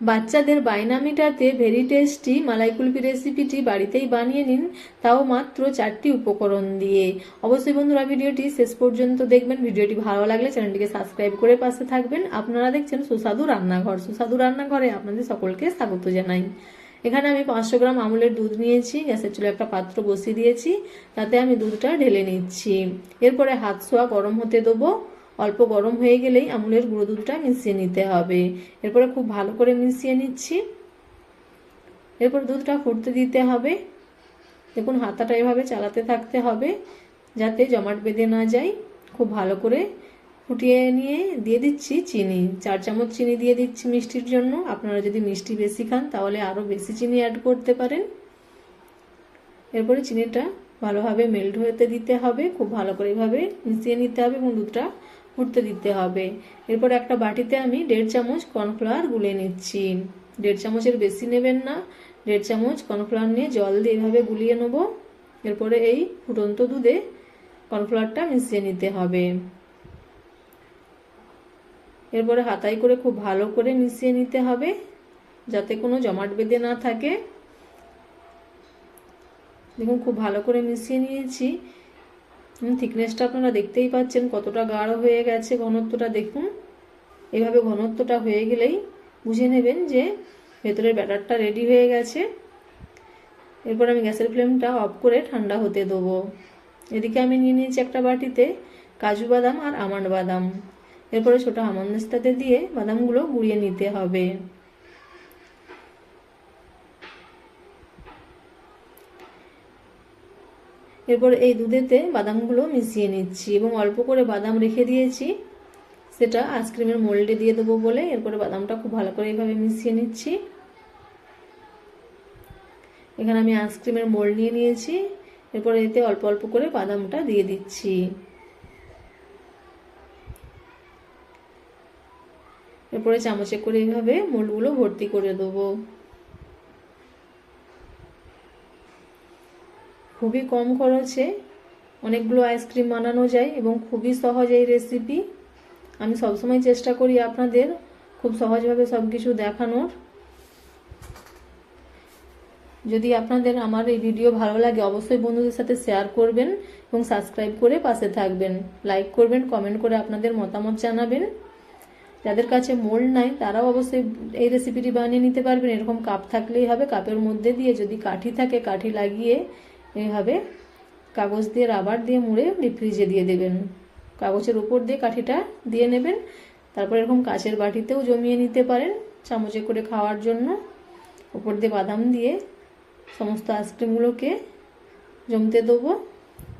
বাচ্চাদের বায়না মেটাতে ভেরি টেস্টি মালাই কুলফি রেসিপিটি বাড়িতেই বানিয়ে নিন, তাও মাত্র চারটি উপকরণ দিয়ে। অবশ্যই বন্ধুরা ভিডিওটি শেষ পর্যন্ত দেখবেন। ভিডিওটি ভালো লাগলে চ্যানেলটিকে সাবস্ক্রাইব করে পাশে থাকবেন। আপনারা দেখছেন সুস্বাদু রান্নাঘর। সুস্বাদু রান্নাঘরে আপনাদের সকলকে স্বাগত জানাই। এখানে আমি পাঁচশো গ্রাম আমুলের দুধ নিয়েছি, গ্যাসের চুলে একটা পাত্র বসিয়ে দিয়েছি, তাতে আমি দুধটা ঢেলে নিচ্ছি। এরপরে হাত ছোঁয়া গরম হতে দেবো। অল্প গরম হয়ে গেলেই আমুলের গুঁড়ো দুধটা মিশিয়ে নিতে হবে। এরপরে খুব ভালো করে মিশিয়ে নিচ্ছি। এরপর দুধটা ফুটতে দিতে হবে। দেখুন, হাতাটা এভাবে চালাতে থাকতে হবে যাতে জমাট বেঁধে না যায়। খুব ভালো করে ফুটিয়ে নিয়ে দিয়ে দিচ্ছি চিনি। চার চামচ চিনি দিয়ে দিচ্ছি মিষ্টির জন্য। আপনারা যদি মিষ্টি বেশি খান, তাহলে আরও বেশি চিনি অ্যাড করতে পারেন। এরপরে চিনিটা ভালোভাবে মেল্ট হতে দিতে হবে। খুব ভালো করে এভাবে মিশিয়ে নিতে হবে এবং দুধটা ফুটতে দিতে হবে। এরপর একটা বাটিতে আমি দেড় চামচ কর্নফ্লাওয়ার গুলে নিচ্ছি। দেড় চামচের বেশি নেবেন না। দেড় চামচ কর্নফ্লাওয়ার নিয়ে জল দিয়ে এভাবে গুলিয়ে নেব। এরপরে এই ফুটন্ত দুধে কর্নফ্লাওয়ারটা মিশিয়ে নিতে হবে। এরপরে হাতাই করে খুব ভালো করে মিশিয়ে নিতে হবে, যাতে কোনো জমাট বেঁধে না থাকে। দেখুন, খুব ভালো করে মিশিয়ে নিয়েছি। থিকনেসটা আপনারা দেখতেই পাচ্ছেন কতটা গাঢ় হয়ে গেছে ঘনত্বটা। দেখুন, এভাবে ঘনত্বটা হয়ে গেলেই বুঝে নেবেন যে ভেতরের ব্যাটারটা রেডি হয়ে গেছে। এরপর আমি গ্যাসের ফ্লেমটা অফ করে ঠান্ডা হতে দেবো। এদিকে আমি নিয়ে নিয়েছি একটা বাটিতে কাজু বাদাম আর আমন্ড বাদাম। এরপরে ছোটো হামন্দিস্তাতে দিয়ে বাদামগুলো গুঁড়িয়ে নিতে হবে। এরপর এই দুধেতে বাদামগুলো মিশিয়ে নিচ্ছি এবং অল্প করে বাদাম রেখে দিয়েছি। সেটা আইসক্রিমের মোল্ডে দিয়ে দেবো বলে, এরপরে বাদামটা খুব ভালো করে এইভাবে মিশিয়ে নিচ্ছি। এখানে আমি আইসক্রিমের মোল্ড নিয়ে নিয়েছি, এরপরে এতে অল্প অল্প করে বাদামটা দিয়ে দিচ্ছি। এরপরে চামচে করে এইভাবে মোল্ডগুলো ভর্তি করে দেবো। খুবই কম খরচে অনেকগুলো আইসক্রিম বানানো যায় এবং খুবই সহজ এই রেসিপি আমি সবসময় চেষ্টা করি আপনাদের খুব সহজভাবে সব কিছু দেখানোর। যদি আপনাদের আমার এই ভিডিও ভালো লাগে, অবশ্যই বন্ধুদের সাথে শেয়ার করবেন এবং সাবস্ক্রাইব করে পাশে থাকবেন। লাইক করবেন কমেন্ট করে আপনাদের মতামত জানাবেন। যাদের কাছে মোল্ড নাই, তারাও অবশ্যই এই রেসিপিটি বানিয়ে নিতে পারবেন। এরকম কাপ থাকলেই হবে। কাপের মধ্যে দিয়ে যদি কাঠি থাকে, কাঠি লাগিয়ে এইভাবে কাগজ দিয়ে রাবার দিয়ে মুড়ে ফ্রিজে দিয়ে দেবেন। কাগজের উপর দিয়ে কাঠিটা দিয়ে নেবেন। তারপর এরকম কাচের বাটিতেও জমিয়ে নিতে পারেন চামচে করে খাওয়ার জন্য। উপর দিয়ে বাদাম দিয়ে সমস্ত আইসক্রিমগুলোকে জমতে দেবো।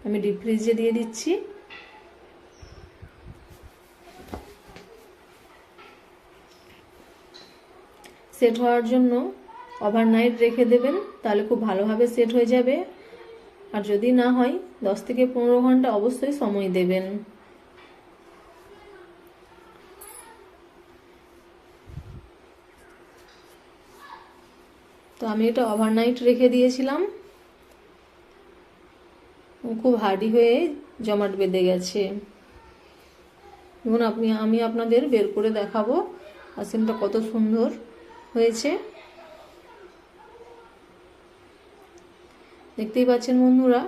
আমি ডিপ ফ্রিজে দিয়ে দিচ্ছি। সেট হওয়ার জন্য ওভারনাইট রেখে দেবেন, তাহলে খুব ভালোভাবে সেট হয়ে যাবে। আর যদি না হয়, দশ থেকে পনেরো ঘণ্টা অবশ্যই সময় দেবেন। তো আমি এটা ওভারনাইট রেখে দিয়েছিলাম। খুব হার্ডি হয়ে জমাট বেঁধে গেছে। দেখুন, আপনি, আমি আপনাদের বের করে দেখাবো। আইসক্রিমটা কত সুন্দর হয়েছে। দেখতেই পাচ্ছেন বন্ধুরা,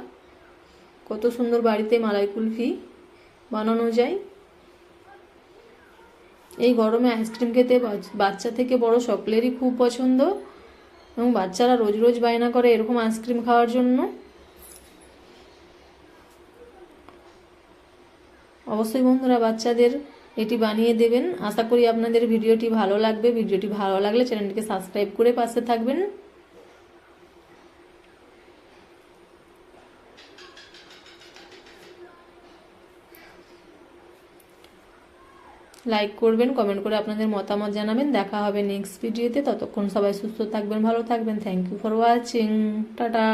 কত সুন্দর বাড়িতে মালাই কুলফি বানানো যায়। এই গরমে আইসক্রিম খেতে বাচ্চা থেকে বড় সকলেরই খুব পছন্দ এবং বাচ্চারা রোজ রোজ বায়না করে এরকম আইসক্রিম খাওয়ার জন্য। অবশ্যই বন্ধুরা বাচ্চাদের এটি বানিয়ে দেবেন। আশা করি আপনাদের ভিডিওটি ভালো লাগবে। ভিডিওটি ভালো লাগলে চ্যানেলটিকে সাবস্ক্রাইব করে পাশে থাকবেন। লাইক করবেন কমেন্ট করে আপনাদের মতামত জানাবেন। দেখা হবে নেক্সট ভিডিওতে ততক্ষণ সবাই সুস্থ থাকবেন, ভালো থাকবেন। Thank you for watching tata.